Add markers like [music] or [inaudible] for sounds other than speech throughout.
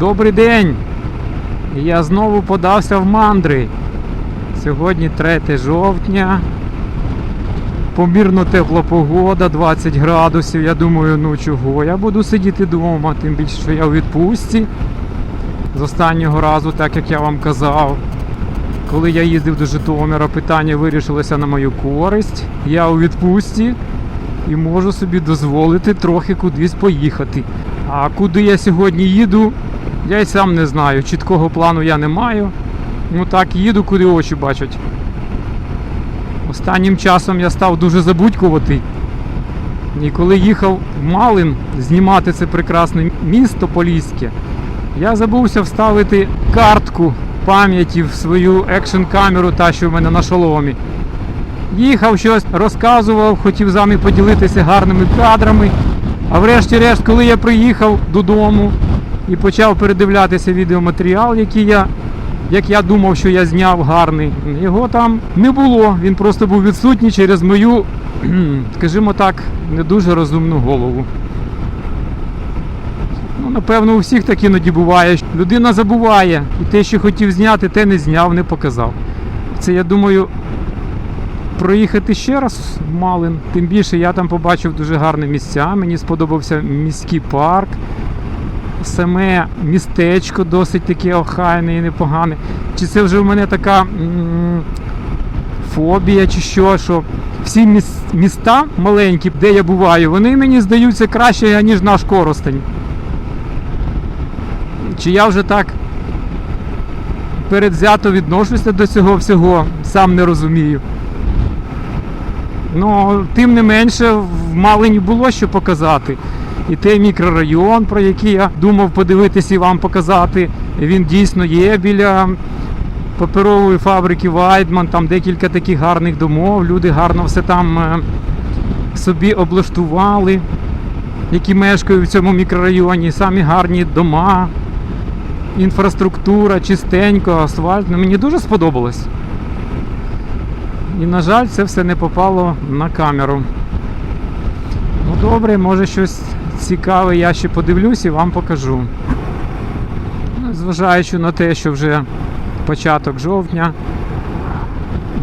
Добрий день! Я знову подався в мандри. Сьогодні 3 жовтня. Помірно тепла погода, 20 градусів. Я думаю, ну чого? Я буду сидіти вдома, тим більше, що я у відпустці. З останнього разу, так як я вам казав, коли я їздив до Житомира, питання вирішилося на мою користь. Я у відпустці і можу собі дозволити трохи кудись поїхати. А куди я сьогодні їду, я й сам не знаю. Чіткого плану я не маю. Ну так, їду, куди очі бачать. Останнім часом я став дуже забудькуватий. І коли їхав в Малин знімати це прекрасне місто Поліське, я забувся вставити картку пам'яті в свою екшн камеру, та що в мене на шоломі. Їхав щось, розказував, хотів з вами поділитися гарними кадрами. А врешті-решт, коли я приїхав додому і почав передивлятися відеоматеріал, який я, як я думав, що я зняв гарний, його там не було. Він просто був відсутній через мою, [clears throat] скажімо так, не дуже розумну голову. Ну, напевно, у всіх так іноді буває. Людина забуває, і те, що хотів зняти, те не зняв, не показав. Це, я думаю, проїхати ще раз в Малин. Тим більше я там побачив дуже гарні місця. Мені сподобався міський парк. Саме містечко досить таке охайне і непогане. Чи це вже в мене така м, фобія, чи що, що всі міс- міста маленькі, де я буваю, вони мені здаються краще, ніж наш Коростень. Чи я вже так передзято відношуся до цього всього, сам не розумію. Ну, тим не менше, в Малині було що показати. І той мікрорайон, про який я думав подивитися і вам показати, він дійсно є біля паперової фабрики Вайдман, там декілька таких гарних домов. Люди гарно все там е, собі облаштували, які мешкають в цьому мікрорайоні. Самі гарні дома, інфраструктура, чистенько, асфальт. Ну, мені дуже сподобалось. І, на жаль, це все не попало на камеру. Ну добре, може щось цікаве я ще подивлюсь і вам покажу. Зважаючи на те, що вже початок жовтня,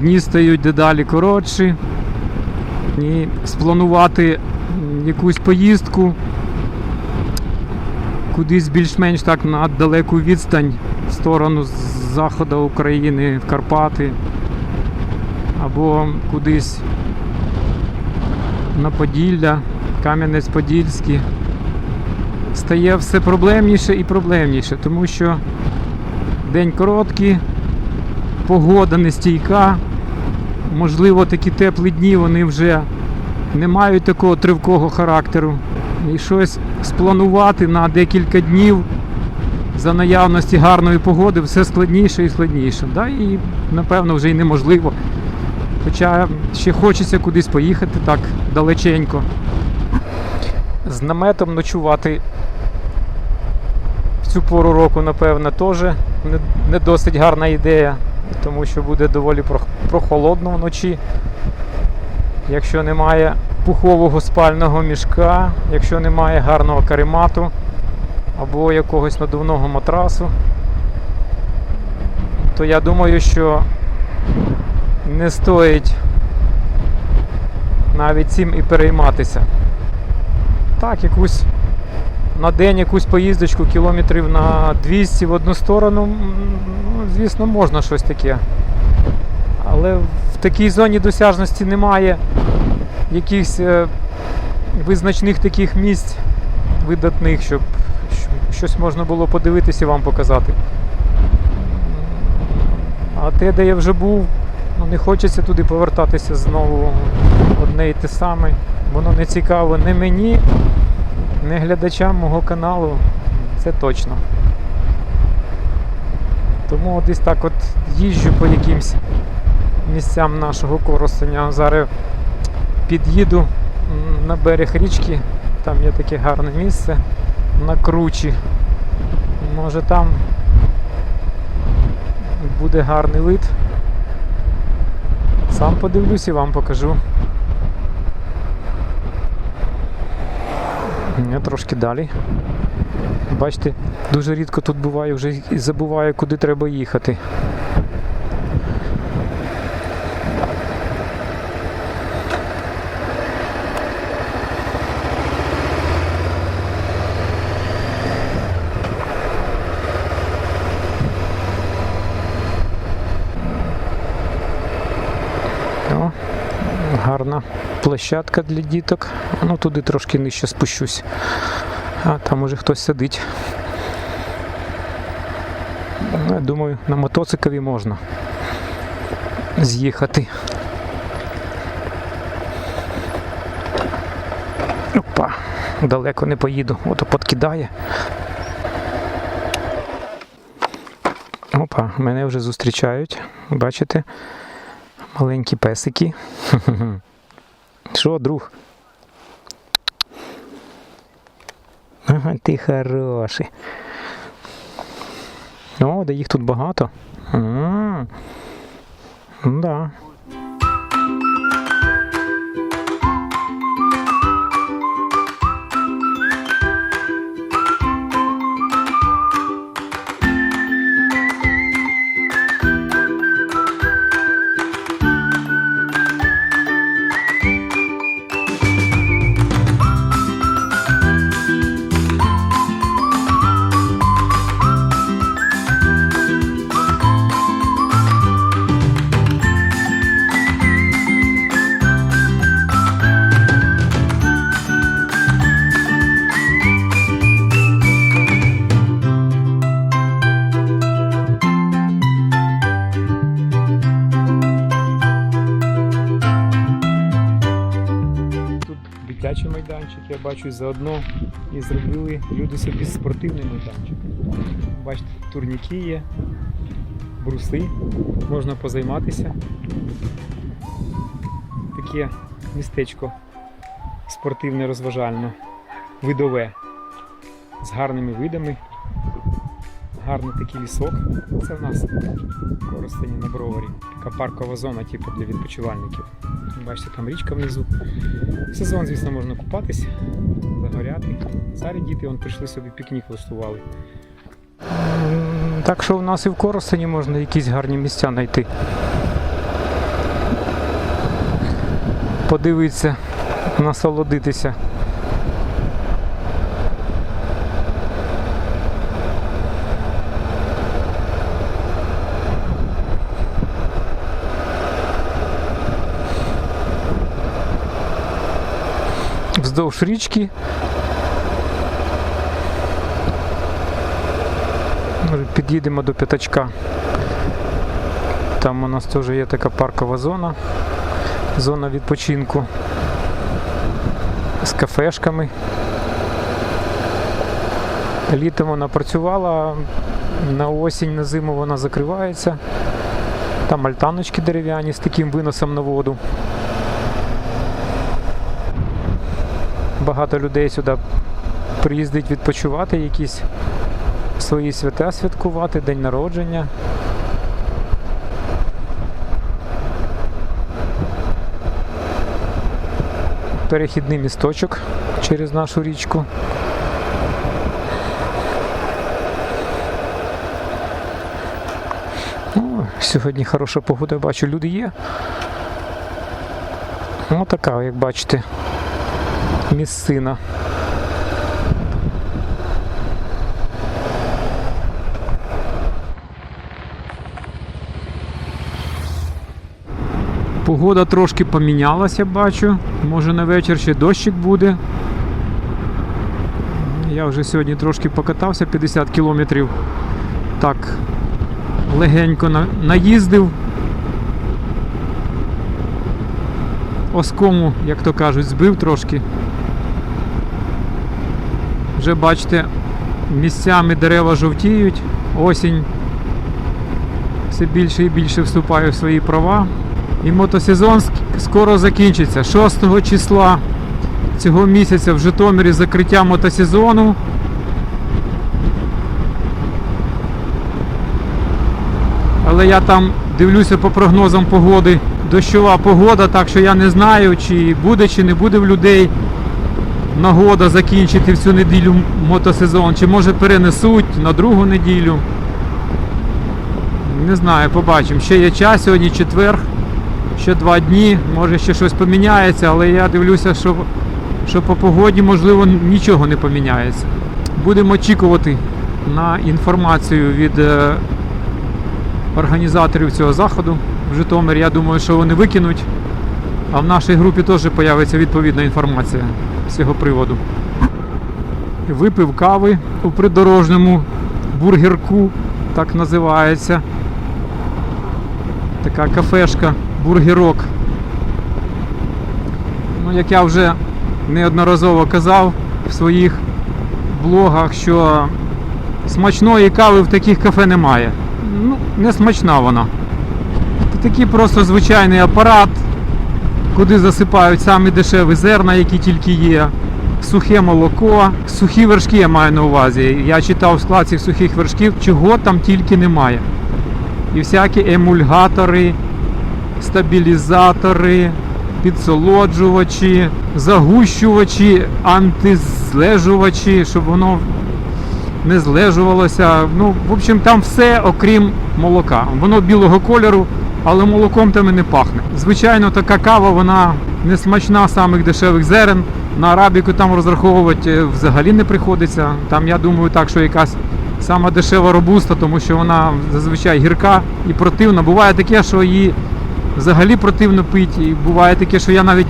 дні стають дедалі коротші. І спланувати якусь поїздку кудись більш-менш так на далеку відстань в сторону заходу України, в Карпати або кудись на Поділля, Кам'янець-Подільський. Стає все проблемніше і проблемніше, тому що день короткий, погода нестійка. Можливо, такі теплі дні вони вже не мають такого тривкого характеру. І щось спланувати на декілька днів за наявності гарної погоди все складніше і складніше. Да? І напевно вже й неможливо. Хоча ще хочеться кудись поїхати так далеченько. З наметом ночувати в цю пору року, напевно, теж не, не досить гарна ідея, тому що буде доволі прохолодно вночі. Якщо немає пухового спального мішка, якщо немає гарного каремату або якогось надувного матрасу, то я думаю, що не стоїть навіть цим і перейматися. Так, якусь на день якусь поїздочку кілометрів на 200 в одну сторону, ну, звісно, можна щось таке. Але в такій зоні досяжності немає якихось е, визначних таких місць видатних, щоб щось можна було подивитися і вам показати. А те, де я вже був, ну не хочеться туди повертатися знову одне і те саме. Воно не цікаво не мені, не глядачам мого каналу. Це точно. Тому десь так от їжджу по якимсь місцям нашого Коростеня. Зараз під'їду на берег річки, там є таке гарне місце на кручі. Може там буде гарний вид. Сам подивлюсь і вам покажу. Я трошки далі. Бачите, дуже рідко тут буваю, вже забуваю, куди треба їхати. О, гарна площадка для діток. Ну туди трошки нижче спущусь. А там уже хтось сидить. Ну, я думаю, на мотоциклі можна з'їхати. Опа, далеко не поїду, ото подкидає. Опа, мене вже зустрічають. Бачите? Маленькі песики. [laughs] Що, друг? Ага, ти хороший. О, да їх тут багато. М, Ну да. Бачу, заодно і зробили люди собі спортивний майданчик. Бачите, турніки є, бруси, можна позайматися. Таке містечко спортивне, розважальне, видове, з гарними видами. Гарний такий лісок. Це в нас в на Броварі. Така паркова зона, типу для відпочивальників. Бачите, там річка внизу. Сезон, звісно, можна купатись, загоряти. Царі діти вон прийшли собі пікнік влаштували. Так що в нас і в Коростені можна якісь гарні місця знайти. Подивитися, насолодитися. Вздовж річки. Під'їдемо до п'ятачка. Там у нас теж є така паркова зона, зона відпочинку з кафешками. Літом вона працювала, на осінь, на зиму вона закривається. Там альтаночки дерев'яні з таким виносом на воду. Багато людей сюди приїздить відпочивати, якісь свої свята святкувати, день народження. Перехідний місточок через нашу річку. О, сьогодні хороша погода, бачу, люди є. Ну така, як бачите, місцина. Погода трошки помінялася, бачу. Може на вечір ще дощик буде. Я вже сьогодні трошки покатався 50 кілометрів. Так, легенько на- наїздив. Оскому, як то кажуть, збив трошки. Вже бачите, місцями дерева жовтіють, осінь все більше і більше вступає в свої права. І мотосезон скоро закінчиться. 6 числа цього місяця в Житомирі закриття мотосезону. Але я там дивлюся по прогнозам погоди. Дощова погода, так що я не знаю, чи буде, чи не буде в людей нагода закінчити в цю неділю мотосезон, чи може перенесуть на другу неділю. Не знаю, побачимо. Ще є час, сьогодні четвер, ще два дні, може ще щось поміняється, але я дивлюся, що, що по погоді, можливо, нічого не поміняється. Будемо очікувати на інформацію від е, організаторів цього заходу в Житомирі. Я думаю, що вони викинуть. А в нашій групі теж з'явиться відповідна інформація з цього приводу. Випив кави у придорожньому бургерку, так називається. Така кафешка, бургерок. Ну, як я вже неодноразово казав в своїх блогах, що смачної кави в таких кафе немає. Ну, не смачна вона. Такий просто звичайний апарат, куди засипають самі дешеві зерна, які тільки є, сухе молоко, сухі вершки я маю на увазі. Я читав склад цих сухих вершків, чого там тільки немає. І всякі емульгатори, стабілізатори, підсолоджувачі, загущувачі, антизлежувачі, щоб воно не злежувалося. Ну, в общем, там все окрім молока. Воно білого кольору, але молоком там і не пахне. Звичайно, така кава, вона не смачна самих дешевих зерен. На арабіку там розраховувати е, взагалі не приходиться. Там, я думаю, так, що якась сама дешева робуста, тому що вона зазвичай гірка і противна. Буває таке, що її взагалі противно пити. І буває таке, що я навіть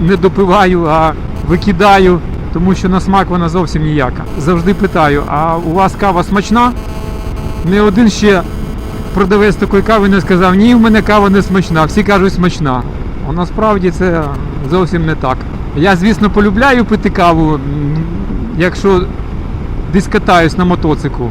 не допиваю, а викидаю, тому що на смак вона зовсім ніяка. Завжди питаю, а у вас кава смачна? Не один ще продавець такої кави не сказав, ні, в мене кава не смачна, всі кажуть смачна. А насправді це зовсім не так. Я, звісно, полюбляю пити каву, якщо десь катаюсь на мотоциклу.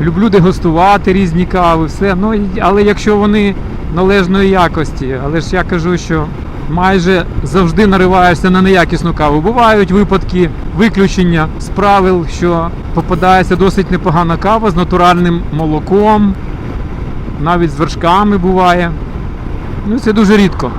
Люблю дегустувати різні кави, все. Ну, але якщо вони належної якості, але ж я кажу, що майже завжди нариваєшся на неякісну каву. Бувають випадки виключення з правил, що попадається досить непогана кава з натуральним молоком, навіть з вершками буває. Ну, це дуже рідко.